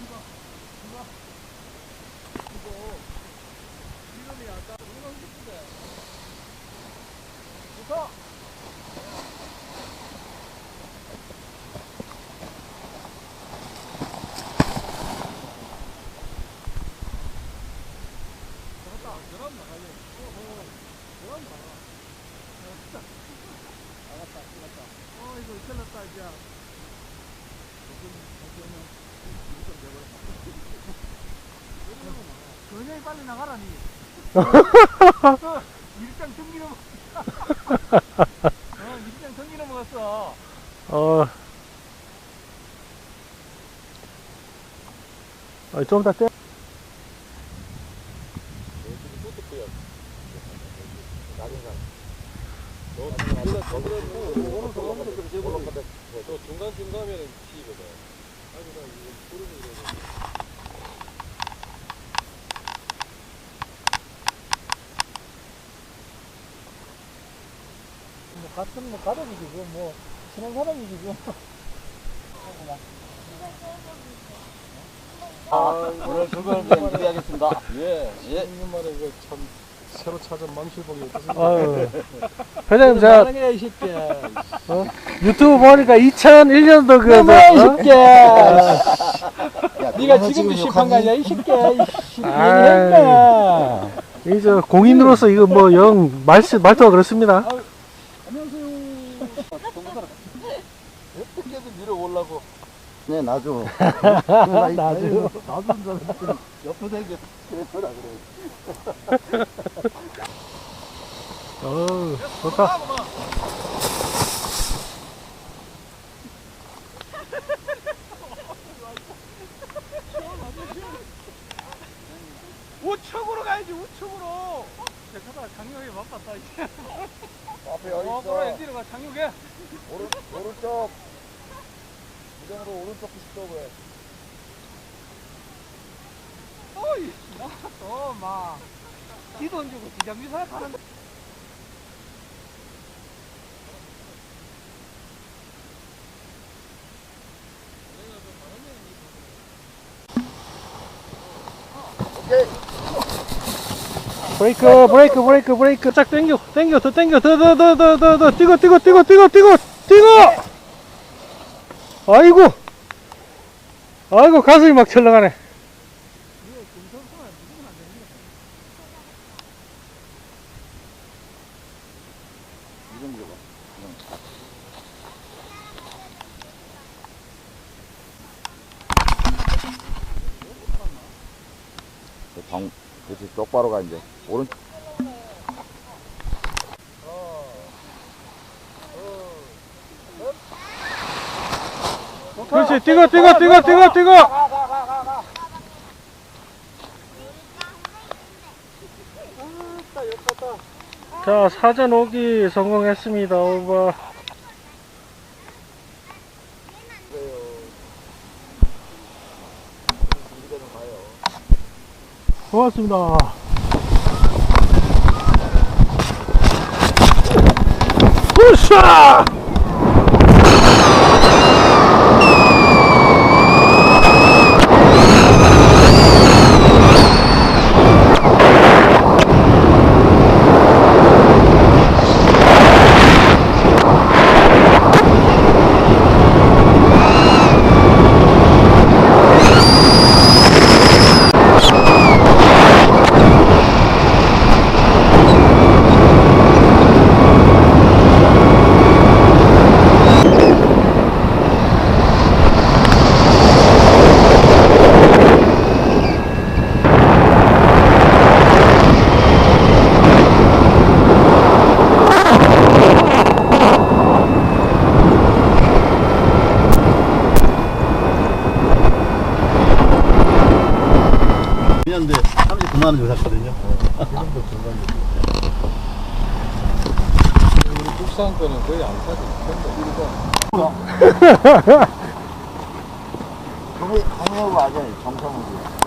굉장히 빨리 나가라니. 일장 등기 넘어. 어, 일장 등기 넘어갔어. 어. 아, 좀 이따 떼. 중간 중간에는 T거든. 아니 나 이거 소름이 이러 같은 뭐 가족이지 그뭐 친한 사람이지 그. 오늘 출근을 기대하겠습니다. 예. 예. 말에 그참 새로 찾은 어떻습니까? 아유. 회장님, 제가 사랑해 이 새끼야. 유튜브 보니까 2001년도 그, 뭐야 이 어? 새끼야. 네가 지금도 아니야 이 새끼야. 이씨 아이. 얘기했나. 이제 공인으로서 이거 뭐 영 말투가 그렇습니다. 어떻게든 밀어오려고. 네, 나죠. 나도. 옆에 대게 그래라 그래. 어우, 좋다. 우측으로 가야지 우측으로. 잠깐만 장력에 바빴다 이제. 앞에 어 그래 뒤로 장력에. 오른 오른쪽. 무전으로 오른쪽 90도 왜? 어이 나또 막. 기돈 주고 지장미사 가는. 브레이크, 브레이크, 브레이크, 브레이크. 쫙 당겨, 당겨, 더 당겨, 더, 더, 더, 더, 더, 더, 뛰고, 뛰고, 뛰고, 뛰고, 뛰고, 뛰고! 아이고! 아이고, 가슴이 막 철렁하네. 방, 그렇지, 똑바로 가, 이제. 오른 그렇지, 뛰고, 뛰고, 뛰고, 뛰고, 뛰고! 자, 사전 오기 성공했습니다, 오버. 고맙습니다. 으쌰! 미안데 39만 원 주고 샀거든요. 우리 국산 거는 거의 안 사지. 일본. 강해, 강해하고 맞아요. 정성으로.